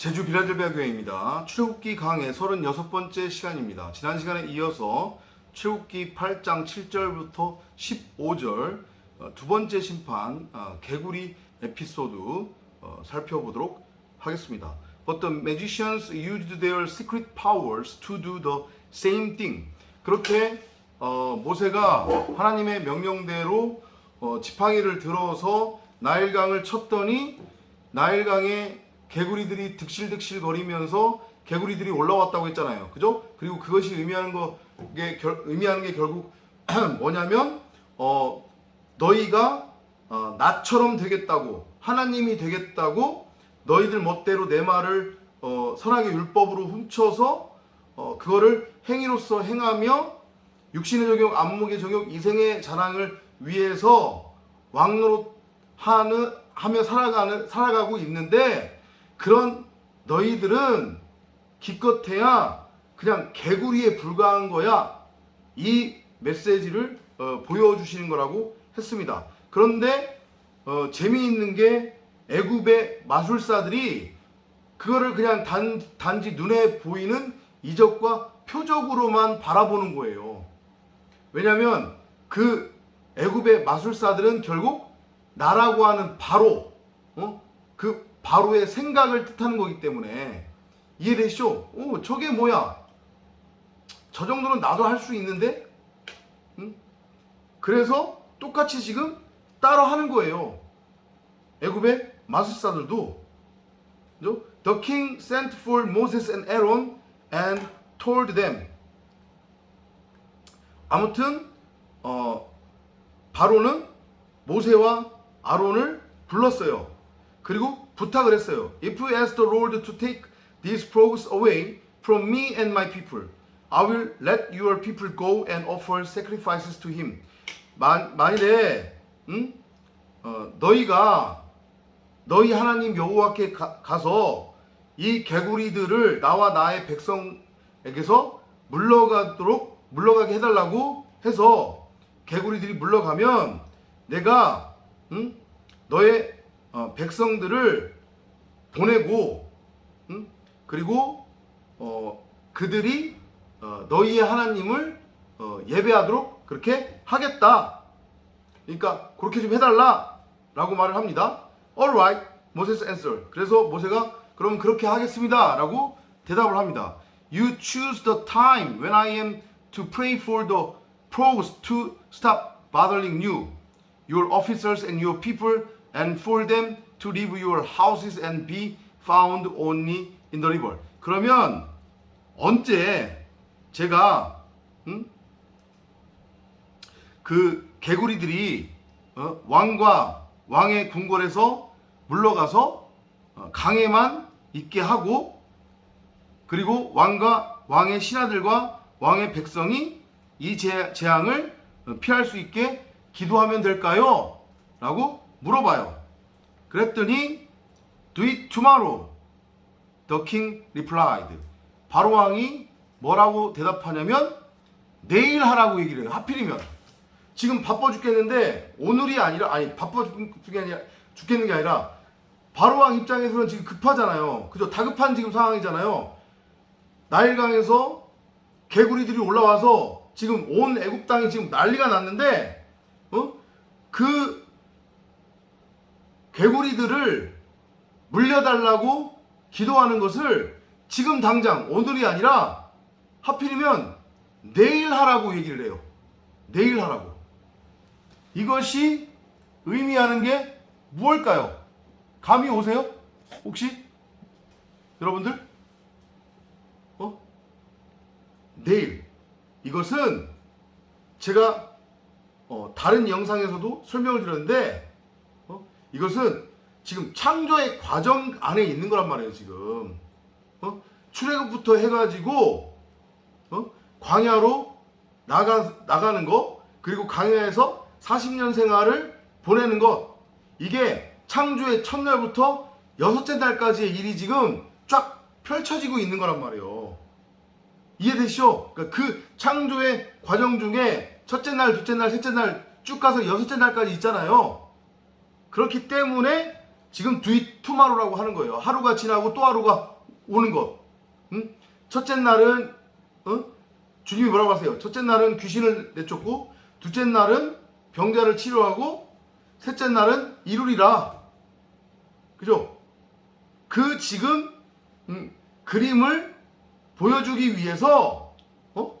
제주 빌라델비아 교회입니다. 출애굽기 강의 36번째 시간입니다. 지난 시간에 이어서 출애굽기 8장 7절부터 15절 어, 두 번째 심판 어, 개구리 에피소드 어, 살펴보도록 하겠습니다. But the magicians used their secret powers to do the same thing. 그렇게 어, 모세가 하나님의 명령대로 어, 지팡이를 들어서 나일강을 쳤더니 나일강에 개구리들이 득실득실 거리면서 개구리들이 올라왔다고 했잖아요. 그죠? 그리고 그것이 의미하는 거게 결, 의미하는 게 결국 뭐냐면 어 너희가 어, 나처럼 되겠다고 하나님이 되겠다고 너희들 멋대로 내 말을 어, 선하게 율법으로 훔쳐서 어, 그거를 행위로서 행하며 육신의 적용, 안목의 적용, 이생의 자랑을 위해서 왕노릇 하는 하며 살아가는 살아가고 있는데 그런 너희들은 기껏해야 그냥 개구리에 불과한 거야. 이 메시지를 어, 보여주시는 거라고 했습니다. 그런데 어, 재미있는 게 애굽의 마술사들이 그거를 그냥 단, 단지 눈에 보이는 이적과 표적으로만 바라보는 거예요. 왜냐하면 그 애굽의 마술사들은 결국 나라고 하는 바로 어? 그 바로의 생각을 뜻하는 거기 때문에 이해되시죠? 오 저게 뭐야? 저 정도는 나도 할 수 있는데? 응? 그래서 똑같이 지금 따라 하는 거예요. 애굽의 마술사들도? The king sent for Moses and Aaron and told them 아무튼 어 바로는 모세와 아론을 불렀어요. 그리고 부탁을 했어요. If you ask the Lord to take these frogs away from me and my people, I will let your people go and offer sacrifices to him. 만, 만일에 응? 어, 너희가 너희 하나님 여호와께 가, 가서 이 개구리들을 나와 나의 백성에게서 물러가도록 물러가게 해달라고 해서 개구리들이 물러가면 내가 응? 너의 어, 백성들을 보내고 응? 그리고 어, 그들이 어, 너희의 하나님을 어, 예배하도록 그렇게 하겠다. 그러니까 그렇게 좀 해달라라고 말을 합니다. Alright, Moses answer. 그래서 모세가 그럼 그렇게 하겠습니다라고 대답을 합니다. You choose the time when I am to pray for the pros to stop bothering you, your officers and your people, and for them to leave your houses and be found only in the river. 그러면 언제 제가 음? 그 개구리들이 어? 왕과 왕의 궁궐에서 물러가서 어, 강에만 있게 하고 그리고 왕과 왕의 신하들과 왕의 백성이 이 재- 재앙을 어, 피할 수 있게 기도하면 될까요? 라고 물어봐요. 그랬더니 Do it tomorrow. The king replied. 바로 왕이 뭐라고 대답하냐면 내일 하라고 얘기를 해요. 하필이면 지금 바빠 죽겠는데 오늘이 아니라 아니 바빠 죽겠는 게 아니라 바로 왕 입장에서는 지금 급하잖아요. 그죠? 다급한 지금 상황이잖아요. 나일강에서 개구리들이 올라와서 지금 온 애굽 땅이 지금 난리가 났는데 어? 그 개구리들을 물려달라고 기도하는 것을 지금 당장 오늘이 아니라 하필이면 내일 하라고 얘기를 해요. 내일 하라고. 이것이 의미하는 게 무엇일까요? 감이 오세요? 혹시? 여러분들? 어? 내일. 이것은 제가 어, 다른 영상에서도 설명을 드렸는데 어? 이것은 지금 창조의 과정 안에 있는 거란 말이에요 지금 어? 출애굽부터 해가지고 어? 광야로 나가 나가는 거 그리고 광야에서 40년 생활을 보내는 것 이게 창조의 첫날부터 여섯째 날까지의 일이 지금 쫙 펼쳐지고 있는 거란 말이에요. 이해되시죠? 그러니까 그 창조의 과정 중에 첫째 날, 둘째 날, 셋째 날 쭉 가서 여섯째 날까지 있잖아요. 그렇기 때문에 지금 it tomorrow라고 하는 거예요. 하루가 지나고 또 하루가 오는 것. 응? 첫째 날은 어? 주님이 뭐라고 하세요? 첫째 날은 귀신을 내쫓고 둘째 날은 병자를 치료하고 셋째 날은 이루리라. 그죠? 그 지금 음, 그림을 보여주기 위해서 어?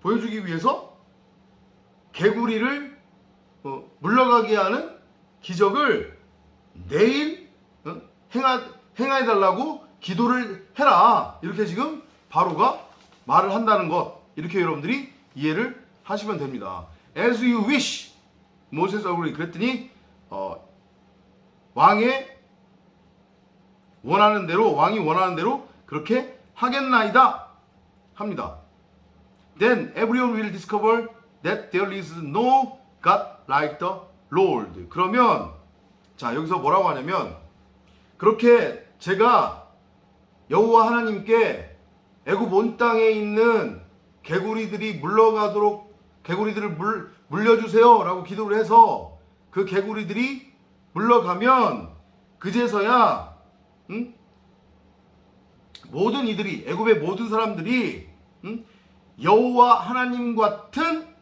보여주기 위해서 개구리를 어, 물러가게 하는 기적을 내일 어? 행하, 행해달라고 기도를 해라. 이렇게 지금 바로가 말을 한다는 것. 이렇게 여러분들이 이해를 하시면 됩니다. As you wish. 모세스 얼굴이 그랬더니 어, 왕의 원하는 대로 왕이 원하는 대로 그렇게 하겠나이다 합니다. Then everyone will discover that there is no God like the Lord. 그러면 자 여기서 뭐라고 하냐면 그렇게 제가 여호와 하나님께 애굽 온 땅에 있는 개구리들이 물러가도록 개구리들을 물, 물려주세요라고 기도를 해서 그 개구리들이 물러가면 그제서야 응? 모든 이들이 애굽의 모든 사람들이 응? 여호와 하나님 같은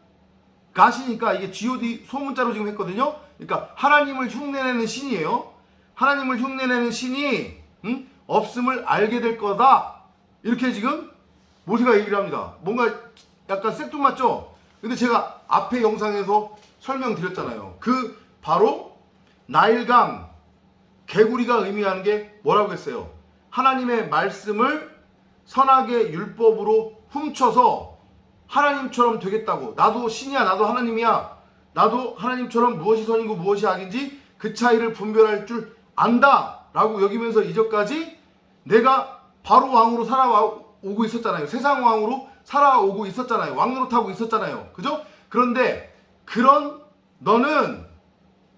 가시니까 이게 G.O.D 소문자로 지금 했거든요. 그러니까 하나님을 흉내내는 신이에요. 하나님을 흉내내는 신이 응? 없음을 알게 될 거다. 이렇게 지금 모세가 얘기를 합니다. 뭔가 약간 생뚱맞죠? 근데 제가 앞에 영상에서 설명드렸잖아요. 그 바로 나일강 개구리가 의미하는 게 뭐라고 했어요? 하나님의 말씀을 선하게 율법으로 훔쳐서 하나님처럼 되겠다고. 나도 신이야, 나도 하나님이야. 나도 하나님처럼 무엇이 선이고 무엇이 악인지 그 차이를 분별할 줄 안다. 라고 여기면서 이전까지 내가 바로 왕으로 살아오고 있었잖아요. 세상 왕으로 살아오고 있었잖아요. 왕노릇하고 있었잖아요. 그죠? 그런데 그런 너는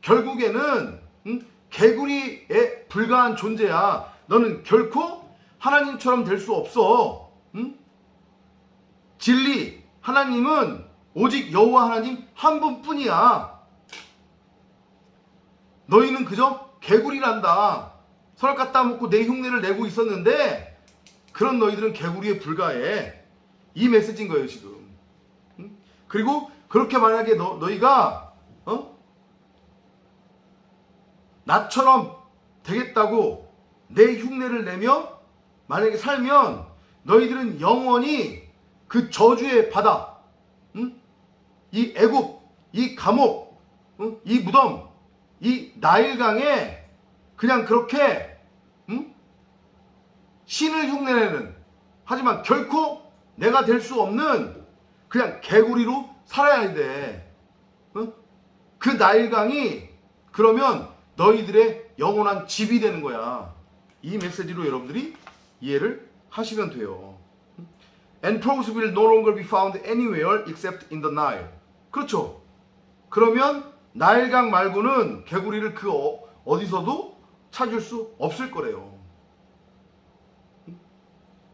결국에는 음, 개구리에 불과한 존재야. 너는 결코 하나님처럼 될 수 없어. 음? 진리 하나님은 오직 여호와 하나님 한 분뿐이야. 너희는 그저 개구리란다. 서랍 갖다 먹고 내 흉내를 내고 있었는데 그런 너희들은 개구리에 불과해. 이 메시지인 거예요 지금. 음? 그리고 그렇게 만약에 너, 너희가 어? 나처럼 되겠다고 내 흉내를 내며 만약에 살면 너희들은 영원히 그 저주의 바다, 응? 이 애굽, 이 감옥, 응? 이 무덤, 이 나일강에 그냥 그렇게 응? 신을 흉내내는 하지만 결코 내가 될 수 없는 그냥 개구리로 살아야 돼. 응? 그 나일강이 그러면 너희들의 영원한 집이 되는 거야. 이 메시지로 여러분들이 이해를 하시면 돼요. And frogs will no longer be found anywhere except in the Nile. 그렇죠. 그러면 나일강 말고는 개구리를 그 어, 어디서도 찾을 수 없을 거래요.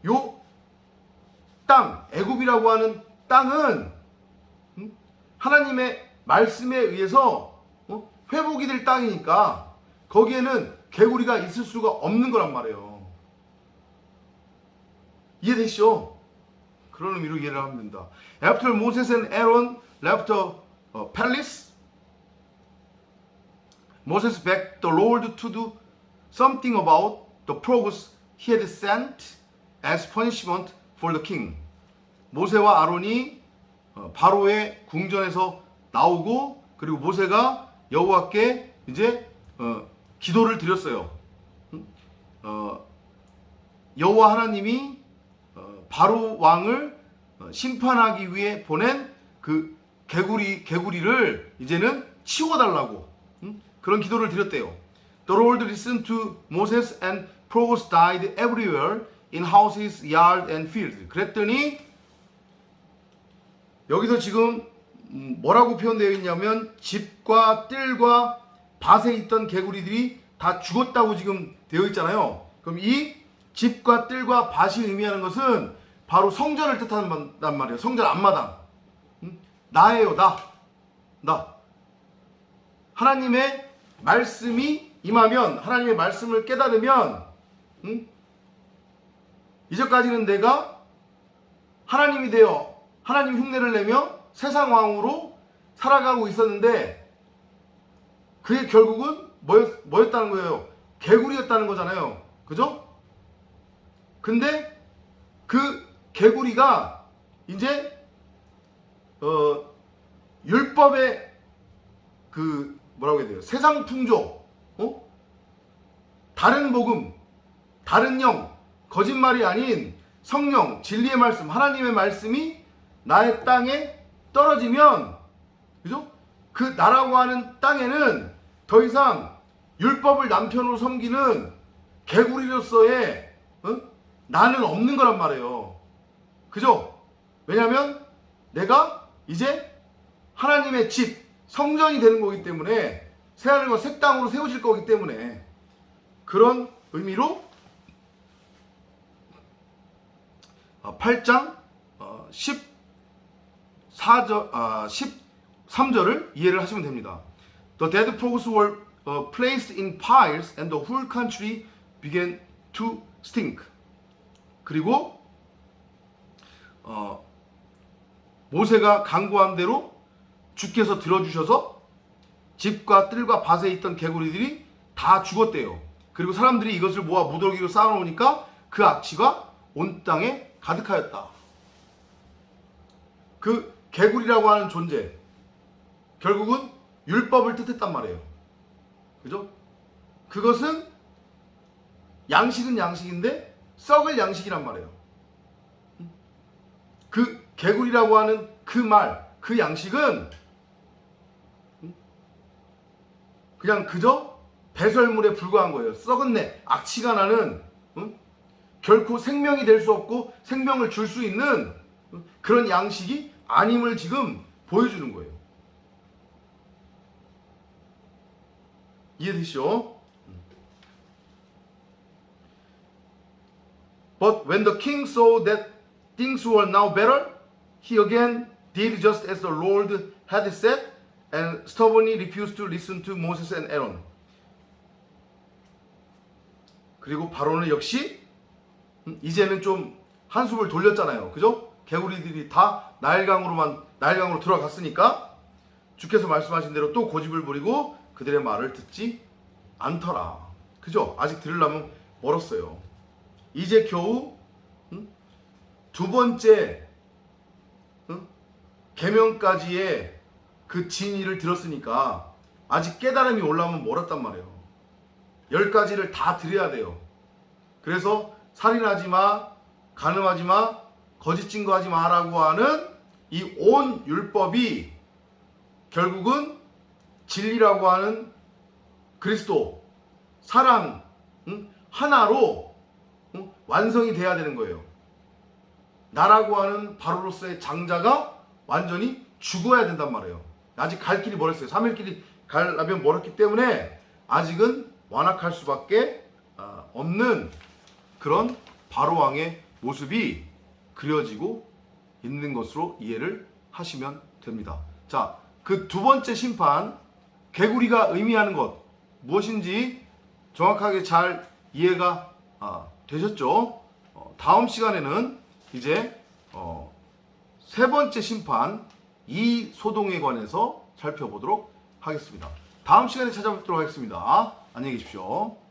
요 땅, 애굽이라고 하는 땅은 음, 하나님의 말씀에 의해서 어, 회복이 될 땅이니까 거기에는 개구리가 있을 수가 없는 거란 말이에요. 이해되시죠? 그런 의미로 이해를 하면 된다. After Moses and Aaron left the uh, palace, Moses begged the Lord to do something about the frogs he had sent as punishment for the king. 모세와 아론이 어, 바로의 궁전에서 나오고 그리고 모세가 여호와께 이제 어, 기도를 드렸어요. 음? 어, 여호와 하나님이 어, 바로 왕을 어, 심판하기 위해 보낸 그 개구리 개구리를 이제는 치워달라고 음? 그런 기도를 드렸대요. The Lord listened to Moses and frogs died everywhere in houses, yard and fields. 그랬더니 여기서 지금 음, 뭐라고 표현되어 있냐면 집과 뜰과 밭에 있던 개구리들이 다 죽었다고 지금 되어 있잖아요. 그럼 이 집과 뜰과 밭이 의미하는 것은 바로 성전을 뜻한단 말이에요. 성전 앞마당. 음? 나예요, 나. 나. 하나님의 말씀이 임하면 하나님의 말씀을 깨달으면 응? 이제까지는 내가 하나님이 되어 하나님 흉내를 내며 세상 왕으로 살아가고 있었는데 그게 결국은 뭐였, 뭐였다는 거예요? 개구리였다는 거잖아요. 그죠? 근데 그 개구리가 이제 어 율법의 그 뭐라고 해야 돼요? 세상 풍조, 어? 다른 복음, 다른 영, 거짓말이 아닌 성령, 진리의 말씀, 하나님의 말씀이 나의 땅에 떨어지면, 그죠? 그 나라고 하는 땅에는 더 이상 율법을 남편으로 섬기는 개구리로서의 어? 나는 없는 거란 말이에요. 그죠? 왜냐하면 내가 이제 하나님의 집, 성전이 되는 거기 때문에 새하늘과 새 땅으로 세워질 거기 때문에 그런 의미로 8장 14절, 아, 13절을 이해를 하시면 됩니다. The dead frogs were uh, placed in piles and the whole country began to stink. 그리고 어, 모세가 강구한 대로 주께서 들어주셔서 집과 뜰과 밭에 있던 개구리들이 다 죽었대요. 그리고 사람들이 이것을 모아 무더기로 쌓아놓으니까 그 악취가 온 땅에 가득하였다. 그 개구리라고 하는 존재 결국은 율법을 뜻했단 말이에요. 그죠? 그것은 양식은 양식인데 썩을 양식이란 말이에요. 그 개구리라고 하는 그 말, 그 양식은 그냥 그저 배설물에 불과한 거예요. 썩은 내, 악취가 나는 응? 결코 생명이 될 수 없고 생명을 줄 수 있는 응? 그런 양식이 아님을 지금 보여주는 거예요. 이해되시죠? But when the king saw that things were now better, he again did just as the Lord had said and stubbornly refused to listen to Moses and Aaron. 그리고 바로는 역시 음, 이제는 좀 한숨을 돌렸잖아요. 그죠? 개구리들이 다 나일강으로만 나일강으로 들어갔으니까 주께서 말씀하신 대로 또 고집을 부리고 그들의 말을 듣지 않더라. 그죠? 아직 들으려면 멀었어요. 이제 겨우 음? 두 번째 음? 계명까지의 그 진의를 들었으니까 아직 깨달음이 올라오면 멀었단 말이에요. 열 가지를 다 드려야 돼요. 그래서 살인하지 마, 간음하지 마, 거짓 증거하지 마라고 하는 이 온 율법이 결국은 진리라고 하는 그리스도 사랑 응? 하나로 응? 완성이 돼야 되는 거예요. 나라고 하는 바로로서의 장자가 완전히 죽어야 된단 말이에요. 아직 갈 길이 멀었어요. 3일 길이 가려면 멀었기 때문에 아직은 완악할 수밖에 아, 없는 그런 바로 왕의 모습이 그려지고 있는 것으로 이해를 하시면 됩니다. 자, 그 두 번째 심판 개구리가 의미하는 것 무엇인지 정확하게 잘 이해가 아, 되셨죠? 어, 다음 시간에는 이제 어, 세 번째 심판 이 소동에 관해서 살펴보도록 하겠습니다. 다음 시간에 찾아뵙도록 하겠습니다. 안녕히 계십시오.